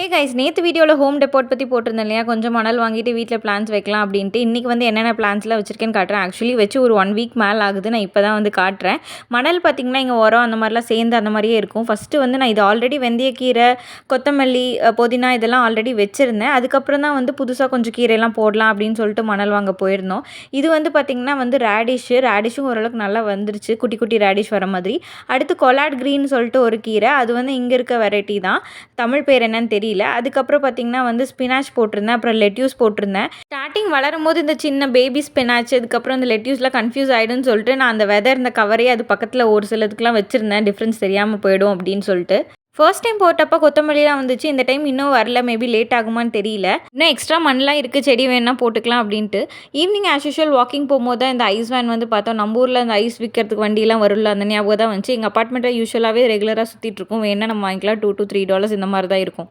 ஏ guys நேற்று வீடியோவில் home depot பற்றி போட்டிருந்தேன் இல்லையா? கொஞ்சம் மணல் வாங்கிட்டு வீட்டில் பிளான்ஸ் வைக்கலாம் அப்படின்ட்டு. இன்றைக்கி வந்து என்னென்ன பிளான்ஸ்லாம் வச்சுருக்கேன்னு காட்டுறேன். ஆக்சுவலி வச்சு ஒரு ஒன் வீக் மேலே ஆகுது. நான் இப்போ தான் வந்து காட்டுறேன். மணல் பார்த்திங்கன்னா இங்கே உரம் அந்த மாதிரிலாம் சேர்ந்து அந்த மாதிரியே இருக்கும். ஃபஸ்ட்டு வந்து நான் இது ஆல்ரெடி வெந்தயக்கீரை கொத்தமல்லி புதினா இதெல்லாம் ஆல்ரெடி வச்சுருந்தேன். அதுக்கப்புறம் தான் வந்து புதுசாக கொஞ்சம் கீரையெல்லாம் போடலாம் அப்படின்னு சொல்லிட்டு மணல் வாங்க போயிருந்தோம். இது வந்து பார்த்திங்கன்னா வந்து ரேடிஷு ரேடிஷும் ஓரளவுக்கு நல்லா வந்துருச்சு. குட்டி குட்டி ரேடிஷ் வர மாதிரி. அடுத்து கொலாட் க்ரீன் சொல்லிட்டு ஒரு கீரை. அது வந்து இங்கே இருக்க வெரைட்டி தான். தமிழ் பேர் என்னன்னு தெரியல அதுக்கப்புறம் பார்த்தீங்கன்னா வந்து ஸ்பினாச் போட்டிருந்தேன். அப்புறம் லெட்யூஸ் போட்டிருந்தேன். ஸ்டார்டிங் வளரும் போது இந்த சின்ன பேபி ஸ்பினாச் அதுக்கப்புறம் இந்த லெட்யூஸ்லாம் கன்ஃபியூஸ் ஆகிடும்னு சொல்லிட்டு நான் அந்த வெதர் இந்த கவரே அது பக்கத்தில் ஒரு சிலதுக்குலாம் வச்சுருந்தேன். டிஃப்ரென்ஸ் தெரியாமல் போயிடும் அப்படின்னு சொல்லிட்டு. ஃபர்ஸ்ட் டைம் போட்டப்போ கொத்தமல்லிலாம் வந்துச்சு. இந்த டைம் இன்னும் வரல. மேபி லேட் ஆகுமான்னு தெரியல. இன்னும் எக்ஸ்ட்ரா மண்ணெலாம் இருக்குது செடி வேணால் போட்டுக்கலாம் அப்படின்ட்டு. ஈவினிங் ஆஸ் யூஷுவல் வாக்கிங் போகும்போது தான் இந்த ஐஸ் வேன் வந்து பார்த்தோம். நம்ம ஊரில் அந்த ஐஸ் விற்கிறதுக்கு வண்டிலாம் வரும்ல அந்த ஞாபகம் தான் வந்துச்சு. எங்கள் அப்பார்ட்மெண்ட்டில் யூஸ்வலாகவே ரெகுலராக சுற்றிட்டு இருக்கும். வேணால் நம்ம வாங்கிக்கலாம். டூ டூ த்ரீ டாலர்ஸ் இந்த மாதிரி தான் இருக்கும்.